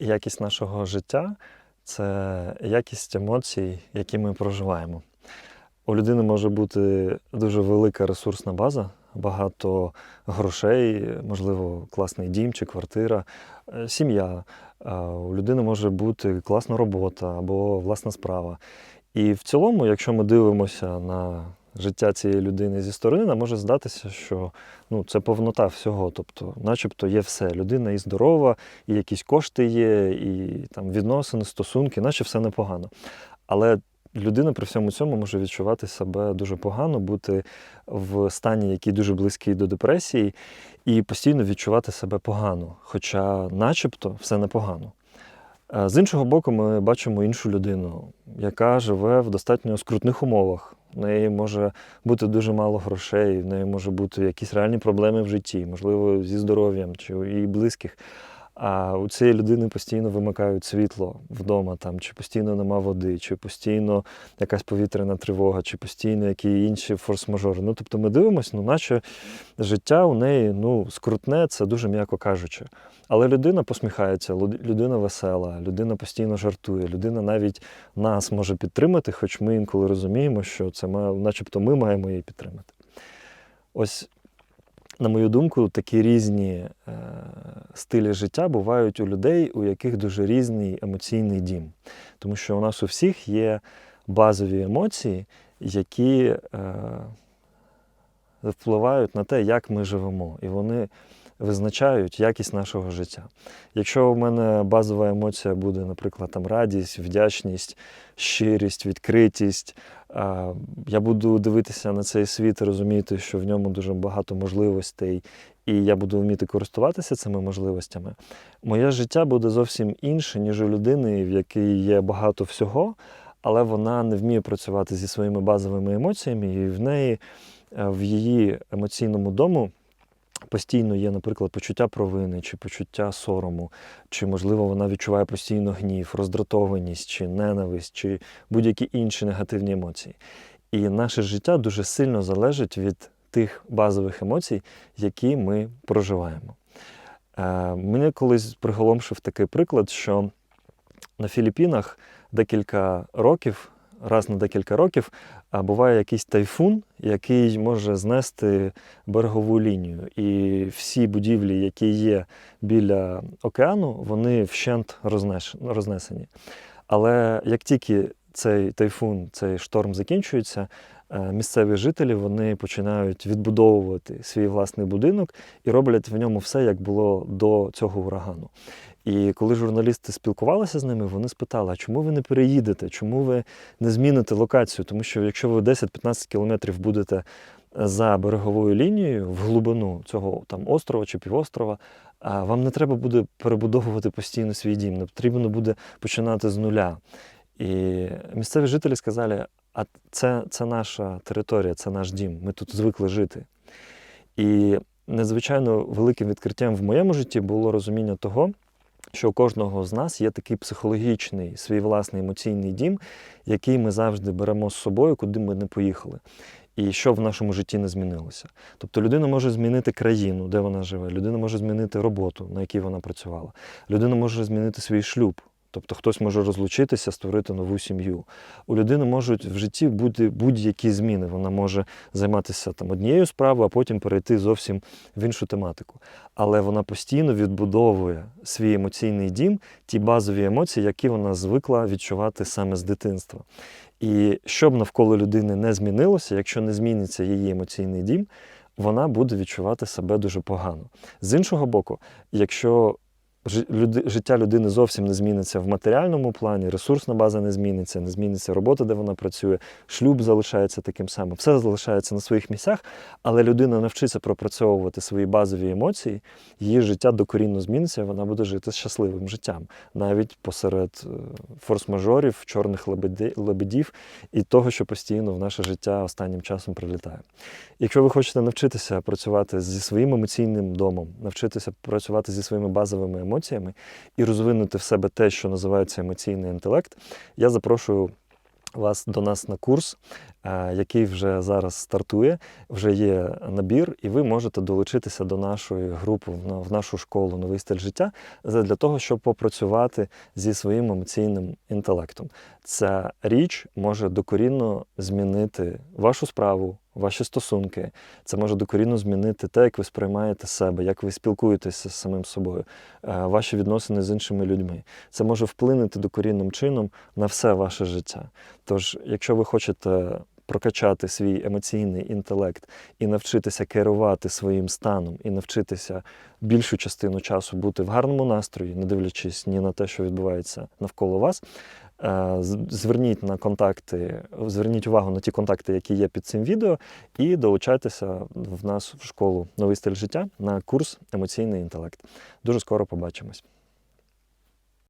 якість нашого життя це якість емоцій, які ми проживаємо. У людини може бути дуже велика ресурсна база, багато грошей, можливо, класний дім чи квартира, е, сім'я. У людини може бути класна робота або власна справа. І в цілому, якщо ми дивимося на життя цієї людини зі сторони, може здатися, що ну, це повнота всього. Тобто, начебто є все. Людина і здорова, і якісь кошти є, і там відносини, стосунки, наче все непогано. Але людина при всьому цьому може відчувати себе дуже погано, бути в стані, який дуже близький до депресії, і постійно відчувати себе погано, хоча, начебто, все непогано. Е, З іншого боку, ми бачимо іншу людину, яка живе в достатньо скрутних умовах. Неї може бути дуже мало грошей, в неї може бути якісь реальні проблеми в житті, можливо, зі здоров'ям чи її близьких. А у цієї людини постійно вимикають світло вдома, там, чи постійно нема води, чи постійно якась повітряна тривога, чи постійно які інші форс-мажори. Ну, тобто ми дивимося, ну, наче життя у неї ну, скрутне, це дуже м'яко кажучи. Але людина посміхається, людина весела, людина постійно жартує, людина навіть нас може підтримати, хоч ми інколи розуміємо, що це ма- начебто ми маємо її підтримати. Ось, на мою думку, такі різні е, стилі життя бувають у людей, у яких дуже різний емоційний дім. Тому що у нас у всіх є базові емоції, які е, впливають на те, як ми живемо, і вони визначають якість нашого життя. Якщо в мене базова емоція буде, наприклад, там радість, вдячність, щирість, відкритість, я буду дивитися на цей світ і розуміти, що в ньому дуже багато можливостей, і я буду вміти користуватися цими можливостями. Моє життя буде зовсім інше, ніж у людини, в якій є багато всього, але вона не вміє працювати зі своїми базовими емоціями, і в неї е, в її емоційному дому постійно є, наприклад, почуття провини чи почуття сорому, чи, можливо, вона відчуває постійно гнів, роздратованість, чи ненависть, чи будь-які інші негативні емоції. І наше життя дуже сильно залежить від тих базових емоцій, які ми проживаємо. Е, Мене колись приголомшив такий приклад, що на Філіппінах декілька років, раз на декілька років, а буває якийсь тайфун, який може знести берегову лінію. І всі будівлі, які є біля океану, вони вщент рознесені. Але як тільки цей тайфун, цей шторм закінчується, е, місцеві жителі вони починають відбудовувати свій власний будинок і роблять в ньому все, як було до цього урагану. І коли журналісти спілкувалися з ними, вони спитали, а чому ви не переїдете, чому ви не зміните локацію? Тому що якщо ви 10-15 кілометрів будете за береговою лінією в глибину цього там острова чи півострова, вам не треба буде перебудовувати постійно свій дім, не потрібно буде починати з нуля. І місцеві жителі сказали, а це, це наша територія, це наш дім, ми тут звикли жити. І надзвичайно великим відкриттям в моєму житті було розуміння того, що у кожного з нас є такий психологічний, свій власний емоційний дім, який ми завжди беремо з собою, куди ми не поїхали. І що в нашому житті не змінилося. Тобто людина може змінити країну, де вона живе, людина може змінити роботу, на якій вона працювала, людина може змінити свій шлюб. Тобто хтось може розлучитися, створити нову сім'ю. У людини можуть в житті бути будь-які зміни. Вона може займатися там однією справою, а потім перейти зовсім в іншу тематику. Але вона постійно відбудовує свій емоційний дім, ті базові емоції, які вона звикла відчувати саме з дитинства. І щоб навколо людини не змінилося, якщо не зміниться її емоційний дім, вона буде відчувати себе дуже погано. З іншого боку, якщо життя людини зовсім не зміниться в матеріальному плані, ресурсна база не зміниться, не зміниться робота, де вона працює, шлюб залишається таким самим, все залишається на своїх місцях, але людина навчиться пропрацьовувати свої базові емоції, її життя докорінно зміниться, і вона буде жити щасливим життям, навіть посеред е, форс-мажорів, чорних лебеді- лебедів і того, що постійно в наше життя останнім часом прилітає. Якщо ви хочете навчитися працювати зі своїм емоційним домом, навчитися працювати зі своїми базовими емоціями і розвинути в себе те, що називається емоційний інтелект, я запрошую вас до нас на курс. Який вже зараз стартує. Вже є набір, і ви можете долучитися до нашої групи в нашу школу Новий стиль життя для того, щоб попрацювати зі своїм емоційним інтелектом. Ця річ може докорінно змінити вашу справу, ваші стосунки. Це може докорінно змінити те, як ви сприймаєте себе, як ви спілкуєтеся з самим собою, ваші відносини з іншими людьми. Це може вплинути докорінним чином на все ваше життя. Тож, якщо ви хочете прокачати свій емоційний інтелект і навчитися керувати своїм станом, і навчитися більшу частину часу бути в гарному настрої, не дивлячись ні на те, що відбувається навколо вас. е, Зверніть на контакти, зверніть увагу на ті контакти, які є під цим відео, і долучайтеся в нас в школу Новий стиль життя на курс емоційний інтелект. Дуже скоро побачимось.